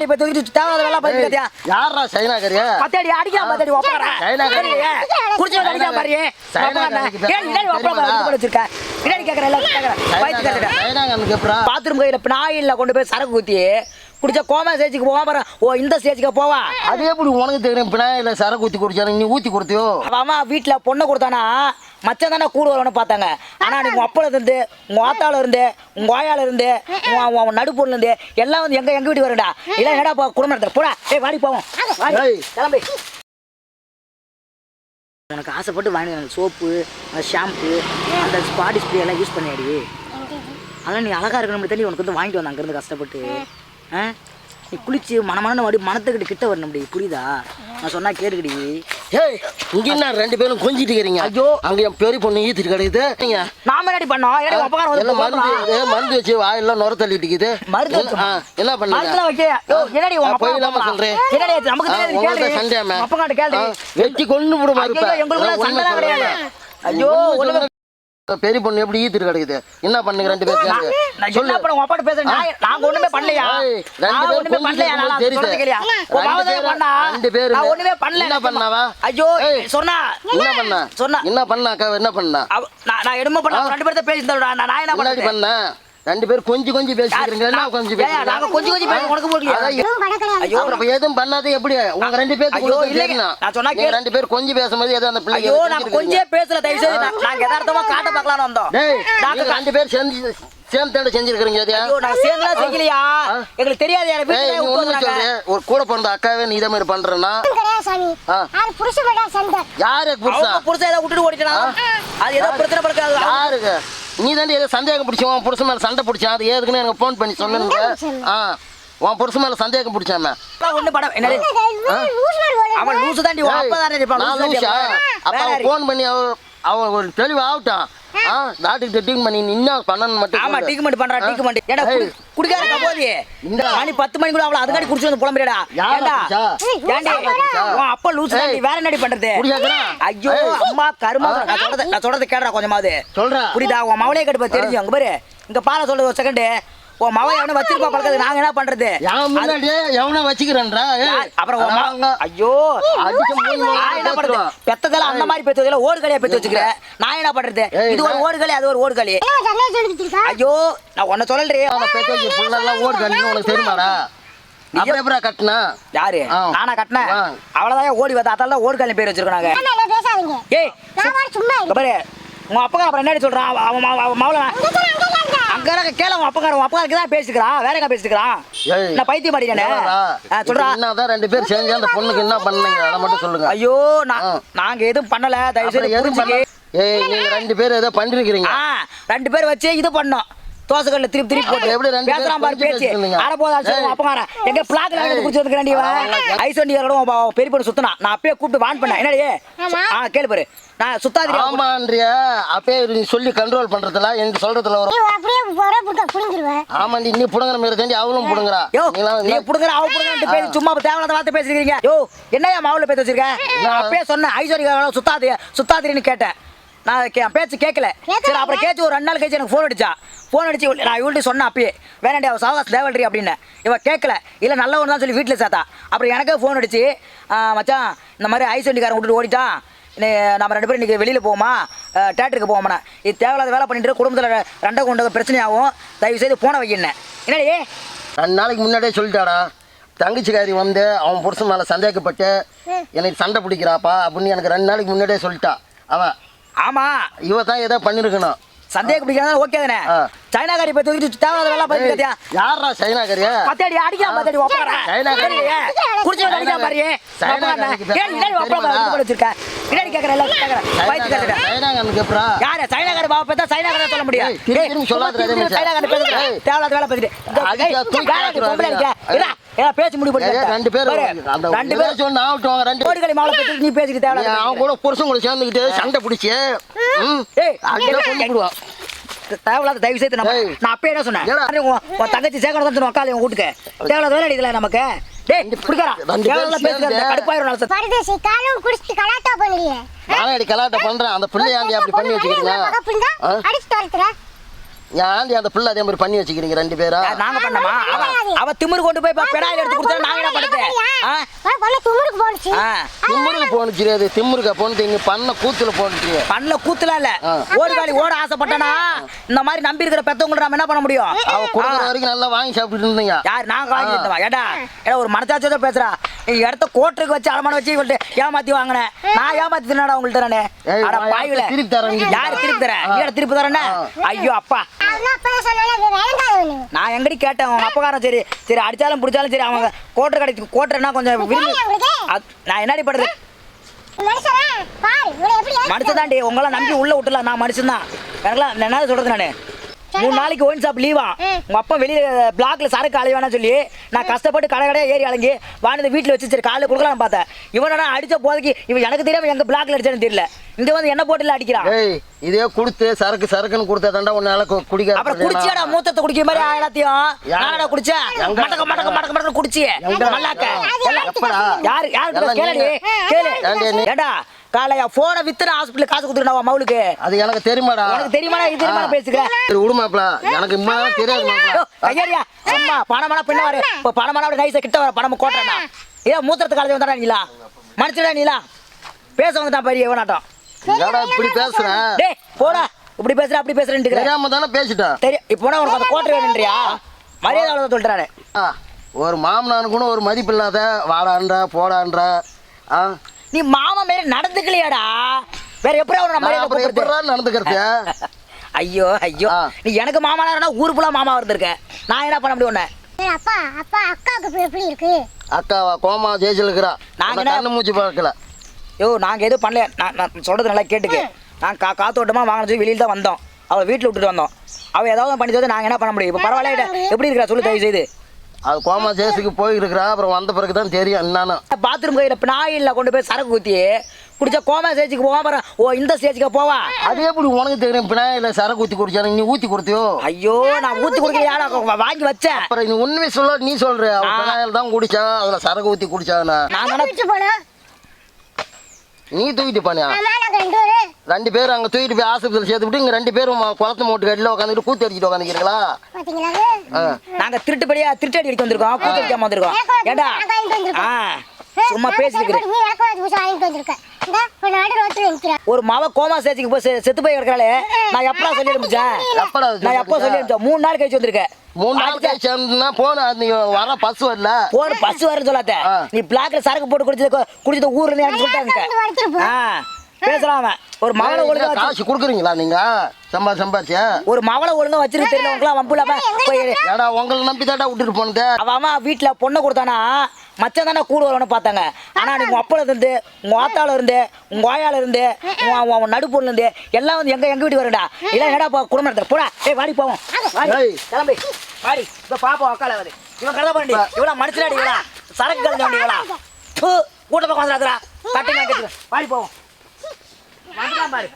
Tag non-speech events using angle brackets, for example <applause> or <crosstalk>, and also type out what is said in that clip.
காரி போய் தூக்கிட்டு தேவையான வேலை பண்ணி கத்தியா யாரா சைனாக்கறியா பத்தடி அடிக்காம பத்தடி ஒப்பாரா சைனா காரி. குடிச்சு அடிக்காம பாரு. சைனா காரிக்கு ஏன் இடாடி ஒப்பா தெரியுமாடா? வச்சிருக்க. இடாடி கேக்குற எல்லாம் கேக்குற. பாத்ரூம் கையில நாயில கொண்டு போய் சரக்கு ஊத்தி குடிச்சா கோமா ஸ்டேஜுக்கு போவா பாரு. ஓ இந்த ஸ்டேஜுக்கு போவா. அது எப்படி உனக்கு தெரியும் பினாயில சரக்கு ஊத்தி குடிச்சாரு நீ ஊத்தி கொடுத்தியோ? அம்மா வீட்டுல பொண்ணை கொடுத்தானா மச்சம் தானே கூட வரும்னு பார்த்தாங்க. ஆனா நீ உங்க அப்பல இருந்து உங்க ஆத்தால இருந்து உங்க ஓயால இருந்து உன் நடுப்பொருள் இருந்து எல்லாம் வந்து எங்க எங்க வீட்டுக்கு வருடா இல்ல என்னடா போ குடும்பம் நடத்த போடா. ஏய் வாடி போவோம். கிளம்பு. உனக்கு ஆசைப்பட்டு வாங்கி அந்த சோப்பு ஷாம்பு அந்த பாடி ஸ்ப்ரே எல்லாம் யூஸ் பண்ணியாடி. அதெல்லாம் நீ அழகா இருக்கணும் தண்ணி உனக்கு வந்து வாங்கிட்டு வந்த அங்கேருந்து கஷ்டப்பட்டு. நீ குளிச்சு மனமான வாடி மனத்துக்கிட்ட கிட்ட வரணும் அப்படி புரியுதா நான் சொன்னா கேட்டுக்கிடி ஏய் இங்க என்ன ரெண்டு பேரும் கொஞ்சிட்டு இருக்கிறீங்க ஐயோ. அங்க என் பெரிய பொண்ணு ஈத்திட்டு கிடைக்குது நீங்க நாம என்னடி பண்ணோம் ஏடி உப்பகாரம் வந்து மருந்து மருந்து வச்சு வாயெல்லாம் நுர தள்ளிட்டு இருக்குது மருந்து என்ன- பண்ணுங்க மருந்துலாம் வைக்க என்னடி உங்க அப்பா இல்லாம? சொல்றேன். என்னடி? நமக்கு தெரியாது, கேளு. சண்டையாம உங்க அப்பா கிட்ட கேளு. வெட்டி கொண்டு விட ஐயோ, எங்களுக்குள்ள சண்டைலாம் கிடையாது. ஐயோ, ஒண்ணுமே- பெரிய பொண்ணு எப்படி ஈத்திட்டு கிடைக்குது? என்ன பண்ணுங்க ரெண்டு பேரும் சேர்ந்து? நான் என்ன பண்ண உங்க அப்பாட்ட பேசுறேன் நாங்க ஒண்ணுமே பண்ணலையா? ரெண்டு பேரும் ஒண்ணுமே பண்ணலையா? நான் தெரியுது. ரெண்டு பேரும், நான் ஒண்ணுமே பண்ணல. என்ன பண்ணாவா? ஐயோ. சொன்னா. என்ன பண்ண? சொன்னா. என்ன பண்ண என்ன பண்ண? நான் என்னமோ பண்ண ரெண்டு பேர்த்த பேசிட்டு நான் நான் என்ன பண்ணேன் பண்ண? ரெண்டு பேரும் கொஞ்சம் கொஞ்சம் பேசிக்கிறீங்க. என்ன கொஞ்சம் நாங்க கொஞ்சம் கொஞ்சம் பேச உனக்கு அதான் புரியலையா ஐயோ அப்புறம் இப்ப எதுவும் பண்ணாத எப்படி? உங்க ரெண்டு பேருக்கு இல்லைங்க. நான் சொன்னா நீங்க. ரெண்டு பேரும் கொஞ்சம் பேசும்போது ஏதோ அந்த பிள்ளை ஐயோ கொஞ்சம் பேசல தயவு செய்து. நாங்க காட்ட பார்க்கலாம்னு வந்தோம். டேய் நாங்க நீங்க ரெண்டு பேரும் சேர்ந்து ஐயோ சேர்ந்துலாம் செய்யலையா? ஆ. எங்களுக்கு தெரியாது வந்தாங்க. சொல்றேன் ஒரு கூட பிறந்த அக்காவே நீ இதே மாதிரி பண்றேன்னா? சாமி. ஆ. அது புருஷ பேடா சண்டை. யாரு புருஷா? அவங்க புருஷன் ஏதோ விட்டுட்டு ஓடிட்டா அது ஏதோ பிரச்சனை படுக்காது யாருக்கு நீ தாண்டி ஏதோ சந்தேகம் பிடிச்ச உன் புருஷன் மேல சண்டை பிடிச்சான் அது ஏதுக்குன்னு எனக்கு ஃபோன் பண்ணி சொன்னுங்க ஆ உன் புருஷன் மேல சந்தேகம் பிடிச்சாம? ஒண்ணு படம் என்னது? அவன் லூசு தாண்டி உன் அப்பா தானே இருப்பான் நான் லூசு? லூசா அப்ப வேற அவன் யாரு? ஃபோன் பண்ணி அவ அவ ஒரு தெளிவு ஆகட்டும். ஆ டாக்டர் டெட்டிங் பண்ணி நீ என்ன பண்ணணும் மட்டும் ஆமா. டீக்குமெண்ட் பண்றா ஆ? டீக்குமெண்ட் ஏடா ஏய், குடிக்கார கபோதி இந்த- மணி பத்து மணி கூட அவள அதுக்காடி குடிச்சு வந்து புலம்புறடா யாரா ஏண்டா? ஏண்டி? உன் அப்பா ஏய். வேற என்னடி பண்றது. ஐயோ. அம்மா கருமா நான் சொல்றது நான் சொல்றது கேடுறா கொஞ்சமாவது சொல்றா. புரியுதா உன் மவளே கடுப்பா தெரிஞ்சு அங்க பாரு இங்க பாரு சொல்றது ஒரு செகண்ட் உன் மவன் எவனும் வச்சிருப்பா பழக்கது நாங்க என்ன பண்றது? என் முன்னாடியே எவனா வச்சுக்கிறேன்றா? அப்புறம் உன் ம- அவங்க ஐயோ. நான் என்ன பண்றது. பெத்ததெல்லாம் அந்த மாதிரி பெத்ததுல ஓடுகளியா பெத்து வச்சுக்கிறேன் நான் என்ன பண்றது? இது ஒரு நான்- ஓடுகளி அது ஒரு சொல்லிட்டு இருக்கா? ஐயோ நான் உன்ன சொல்லலையே அவனை பெற்று வச்சு புள்ளெல்லாம் ஓடு கழின்னு உனக்கு தெரியுமாடா? அப்புறம் எப்படா கட்டினா? யாரு. நானா கட்டினேன். அவ்வளவுதான் ஓடி வந்தா? அதால தான் ஓடுகாலி பேர் வச்சிருக்கோம் நாங்க. ஏய் சும்மா பாரு. உங்க அப்பா அப்புறம் என்னடி சொல்றான்? அவன் அவன் இருக்க கேள உன் அப்பா உன் அப்பா தான் பேசிக்கிறான் வேற எங்க பேசிக்கிறான். நான் பைத்தியம்? சொல்றா. என்னதான் ரெண்டு பேரும் சேர்ந்து அந்த பொண்ணுக்கு என்ன பண்ணீங்க? அதை மட்டும் சொல்லுங்க. ஐயோ. நாங்க எதுவும் பண்ணல தயவு செய்து எதுவும் புரிஞ்சுக்க. பண்ண ஏய் நீங்க ரெண்டு பேரும் ஏதோ பண்ணிருக்கிறீங்க. ஆ ரெண்டு பேர் வச்சு இது பண்ணோம். தோசைக்கல்ல திருப்பி திருப்பி போட்டு பேசுறான் பாரு பேச்சு? அரை போதா. அப்பங்காரன் எங்க பிளாக்ல ஏய். குடிச்சு வந்துக்கிறாண்டி அவன் ஐஸ் வண்டியாரோட உன் பெரிய பொண்ணு சுத்தினா நான் அப்பயே கூப்பிட்டு வான் பண்ணேன். என்னடி? ஆமா. ஆ கேளு பாரு. நான் சுத்தாதிரி ஆமான்றிய. அப்பயே நீ சொல்லி கண்ட்ரோல் பண்றதுல எனக்கு சொல்றதுல நீ அப்படியே ஆமாண்டி நீ புடுங்குற மாதிரி தாண்டி அவளும் புடுங்குறா. யோ நீ புடுங்கற அவ புடுங்கன்னு பேசி சும்மா தேவையில்லாத வார்த்தை பேசிக்கிறீங்க. யோ என்னையா மாவுல பேசி வச்சிருக்க? நான் அப்பயே சொன்னேன் ஐஸ்வர்யா சுத்தாது சுத்தாதிரின்னு கேட்டேன். நான் கே- பேச்சு கேட்கல. சரி அப்புறம் கேச்சு ஒரு ரெண்டு நாள் கழிச்சு எனக்கு ஃபோன் அடிச்சா. ஃபோன் அடிச்சு நான் இவள்கிட்ட சொன்னேன் அப்பயே வேணாண்டி அவள் சவகாசம் தேவல்றி அப்படின்னு. இவ கேட்கல. இல்லை நல்லவன் தான் சொல்லி வீட்டில் சேர்த்தா. அப்புறம் எனக்கே ஃபோன் அடிச்சு "ஆ, மச்சான் இந்த மாதிரி ஐஸ்வண்டிக்காரன் விட்டுட்டு ஓடிட்டான் இன்னை நம்ம ரெண்டு பேரும் இன்றைக்கி வெளியில் போவோமா? தேட்டருக்கு போவோம்னா இது தேவையில்லாத வேலை பண்ணிட்டு குடும்பத்தில் ரெண்டை கொண்ட பிரச்சனையாகும் தயவு செய்து போன வைக்கினேன் என்னடி? ரெண்டு நாளைக்கு முன்னாடியே சொல்லிட்டாடா. தங்கச்சிக்காரி வந்து அவன் புருஷன் மேல சந்தேகப்பட்டு எனக்கு சண்டை பிடிக்கிறாப்பா அப்படின்னு எனக்கு ரெண்டு நாளைக்கு முன்னாடியே சொல்லிட்டா. அவன் ஆமா. இவ தான் ஏதோ பண்ணிருக்கணும். சந்தேகம் பிடிக்கிறதா ஓகே தானே? ஆ. சைனாக்காரி போய் தூக்கிட்டு தேவையான வேலை பண்ணி கத்தியா யாரா சைனாக்கரியா பத்தடி அடிக்கலாம் பத்தடி ஒப்பாரா சைனாக்காரி. குடிச்சு அடிக்கா பாரு. சைனாக்காரிக்கு பேர் ஏன்? இது வச்சிருக்க இடாடி கேக்குற எல்லாம் கேக்குற. வயித்து கேக்குற. சைனாக்கனுக்கு எப்படா? யாரு? சைனாக்காரி பாவ பார்த்தா சைனாக்காரி சொல்ல முடியும். ஏய், திரும்பி திரும்பி சொல்லாத, மாதிரி. சைனாக்காரி பேசுற. தேவையில்லாத வேலை பேசிட்டு அடிச்சா தூக்கி போட்டுருவாங்க. ஏன் பேச்சு முடி போட்டு ரெண்டு பேரும் பாரு, ரெண்டு பேரும் ஒண்ணு ஆகட்டும், ரெண்டு கோடிகளி மாலை பத்தி நீ பேசிட்டு தேவையில்லாத அவன் கூட புருஷன் கூட சேர்ந்துக்கிட்டு சண்டை பிடிச்சி கொண்டு தேவையில்லாத தயவு செய்து நம்ம. நான் அப்பயே என்ன சொன்னேன்? தங்கச்சி சேகரம் தான் உக்கால உன் வீட்டுக்கு தேவையில்லாத வேலை இதுல நமக்கு. டேய் குடிக்கறா. தேவையில்லாத பேசுறது சேர்ந்து. கடுப்பாயிரும் நாளை சத்து. பரதேசி காலும் குடிச்சிட்டு கலாட்டா பண்ணுறியே? நானே அடி கலாட்டம் பண்றேன். அந்த பிள்ளையாண்டி அப்படி பண்ணி? அடிச்சு துரத்துற ஏன்டி அந்த பிள்ளை அதே மாதிரி பண்ணி வச்சுக்கிறீங்க ரெண்டு பேரா? யார் நாங்க பண்ணமா? அவ அவ திமிரு கொண்டு போய் பெடாயில் எடுத்து கொடுத்தா நாங்க என்ன பண்ணுது ஆ? பொண்ணு தும்முருக்கு போனுச்சு ஆ. திம்முருக்கு போனுச்சு அது. திம்முருக்கா போனுச்சு நீ பண்ண கூத்துல போனுச்சு பண்ணல கூத்துலாம் இல்ல. ஓடி காலி ஓட ஆசைப்பட்டனா? இந்த மாதிரி நம்பி இருக்கிற பெத்தவங்க நம்ம என்ன பண்ண முடியும்? அவ கொடுக்குற வரைக்கும் நல்லா வாங்கி சாப்பிட்டு இருந்தீங்க. யார்? நாங்க வாங்கி இருந்தவா ஏடா ஏடா ஒரு மனசாட்சியோட பேசுறா. இடத்த கோட்டருக்கு வச்சு அலமான வச்சு இவள்கிட்ட ஏமாத்தி வாங்கினேன் நான் ஏமாத்தி தின்னடா உங்கள்ட்ட நானு. அட பாயுல திருப்பி தரேன். யாரு திருப்பி தரேன் நீ எட திருப்பி தரேன்னு? ஐயோ அப்பா. நான் எங்கடி கேட்டேன்? உங்க அப்பகாரன் சரி சரி அடிச்சாலும் பிடிச்சாலும் சரி அவங்க கோட்டர் கடைக்கு கோட்டர்னா கொஞ்சம் விரும்பி நான் என்னடி பண்றது? மனுஷனா? தாண்டி உங்களாம் நம்பி உள்ள விட்டுல நான் மனுஷன் தான் எனக்குலாம் என்ன சொல்றது நானு? மூணு நாளைக்கு ஒயின் ஷாப் லீவா உங்க அப்பா வெளியே பிளாக்ல சரக்கு அலைய வேணாம் சொல்லி நான் கஷ்டப்பட்டு கடை கடையா ஏறி அலங்கி வானது வீட்டில் வச்சு சரி காலையில் கொடுக்கலாம் பார்த்தேன். இவனா அடிச்ச போதைக்கு இவன் எனக்கு தெரியாம எங்க பிளாக்ல அடிச்சான்னு தெரியல. இங்க வந்து என்ன போட்டுல அடிக்கிறான்? இதே கொடுத்து சரக்கு சரக்குன்னு கொடுத்தா தாண்டா உன்னால குடிக்க அப்புறம் குடிச்சியாடா மூத்தத்தை குடிக்கிற மாதிரி எல்லாத்தையும். குடிச்சேன் எங்க? மடக்க மடக்க மடக்க மடக்க குடிச்சி மல்லாக்க. யாரு யாரு கேளு. நீ- ஏடா காலையா போனை வித்து ஹாஸ்பிட்டல் காசு கொடுத்துருந்தா மவுளுக்கு. அது எனக்கு தெரியுமாடா? உனக்கு தெரியுமா இது தெரியுமா பேசுகிறேன் விடுமாப்ல எனக்கு இம்மா தெரியாது. ஐயா அம்மா பணமெல்லாம் பின்ன வர. இப்போ அப்படி நைஸா கிட்ட வர பணம் கோட்டா ஏன் மூத்திரத்து காலத்து வந்தாடா நீலா. மனுஷடா நீலா. பேச வந்துட்டான் பெரிய இவனாட்டம். என்னடா இப்படி பேசுற? டேய் போடா. இப்படி பேசுற அப்படி பேசுறேன்னு தெரியாம தானே பேசிட்டேன் தெரியும் இப்போ உனக்கு அந்த கோட்டை வேணுன்றியா மரியாதை அவ்வளோ சொல்லிட்டாரு ஆ, ஒரு மாமனானுக்குன்னு ஒரு மதிப்பு இல்லாத வாடான்ற போடான்ற ஆ? நீ மாமா மாரி நடந்துக்கலையாடா? வேற எப்படி அவனை நம்ம? எப்படிடா நடந்துக்கிறது <laughs> ஐயோ ஐயோ. நீ எனக்கு மாமானா ஊர் ஃபுல்லா மாமா இருந்திருக்க. நான் என்ன பண்ண முடியும் உன்னை? அப்பா அப்பா அக்காவுக்கு இப்ப எப்படி இருக்கு? அக்காவா கோமா ஜெயிச்சில் இருக்கிறா. நாங்க கண்ணு மூச்சு பார்க்கல. யோ நாங்கள் எதுவும் பண்ணல நான் சொல்கிறது நல்லா கேட்டுக்க. நான் கா காத்தோட்டமாக வாங்கின சொல்லி வெளியில் தான் வந்தோம். அவள் வீட்டில் விட்டுட்டு வந்தோம். அவள் ஏதாவது பண்ணி சொல்லி நாங்கள் என்ன பண்ண முடியும்? இப்போ பரவாயில்ல எப்படி இருக்கிறா? சொல்லு தயவு செய்து. அது கோமா ஜேசுக்கு போயிருக்கிறா அப்புறம் வந்த பிறகு தான் தெரியும் என்னன்னு பாத்ரூம் கையில் நாயில் கொண்டு போய் சரக்கு ஊற்றி குடிச்சா கோமா ஸ்டேஜுக்கு போவா பாரு ஓ இந்த ஸ்டேஜுக்கு போவா? அது எப்படி உனக்கு தெரியும்? பினாயில சரக்கு ஊற்றி குடிச்சானு நீ ஊற்றி கொடுத்தியோ? ஐயோ நான் ஊற்றி கொடுக்கல யாரா வாங்கி வச்சேன் அப்புறம் நீ உண்மை சொல்ல நீ சொல்ற. பினாயில் தான் குடிச்சா அதுல சரக்கு ஊற்றி குடிச்சானா? நான் நீ தூக்கிட்டு நாங்க ரெண்டு பேரும் அங்க தூக்கிட்டு போய் ஆஸ்பத்திரி சேர்த்துவிட்டு இங்க ரெண்டு பேரும் குளத்து மூட்டு கட்டில உட்காந்துட்டு கூத்து அடிச்சுட்டு உட்காந்துக்கிறீங்களா. நாங்கள் திருட்டுப்படியா திருட்டடி அடிக்க வந்திருக்கோம். கூத்து அடிக்காம வந்திருக்கோம். ஏண்டா? ஆ. சும்மா பேசிக்கிறேன் ஒரு மவ கோமா ஸ்டேஜுக்கு போய் செத்து போய் கிடக்காளே நான் எப்படா சொல்லி அனுப்பிச்சேன் நான் எப்போ சொல்லி அனுப்பிச்சேன் மூணு நாள் கழிச்சு வந்திருக்கேன் மூணு நாள் கழிச்சு போன நீ வர பஸ் வரல. போன பஸ் வரேன்னு சொல்லாத. நீ பிளாக்ல சரக்கு போட்டு குடிச்சது குடிச்சது ஊர்ல சொல்லிட்டாங்க பேசுறான் அவன் ஒரு மவளை ஒழுங்கா காசு கொடுக்குறீங்களா நீங்க? சம்பா சம்பாதிச்ச ஒரு மவளை ஒழுங்கா வச்சிருக்க தெரியல உங்களுக்குலாம் வம்பு இல்லாம போய் ஏடா உங்களை நம்பி தாண்டா விட்டுட்டு போனது. அவன் அவன் வீட்டுல பொண்ணை கொடுத்தானா மச்சம் தானே கூட வரணும்னு பார்த்தாங்க. ஆனா நீ உங்க அப்பல இருந்து உங்க ஆத்தால இருந்து உங்க ஓயால இருந்து உன் நடுப்பொருள் இருந்து எல்லாம் வந்து எங்க எங்க வீட்டுக்கு வரடா இல்ல என்னடா போ குடும்பம் நடத்த போடா. ஏய் வாடி போவோம். கிளம்பி. வாடி இப்ப பாப்போம் அக்கால வந்து இவன் கதை பண்ணி. இவளா மனுஷனாடி இவளா சரக்கு கலந்து வண்டி இவளா தூ கூட்டத்தை கொஞ்சம் தட்டு வாடி போவோம். வந்துட்டான் பாரு.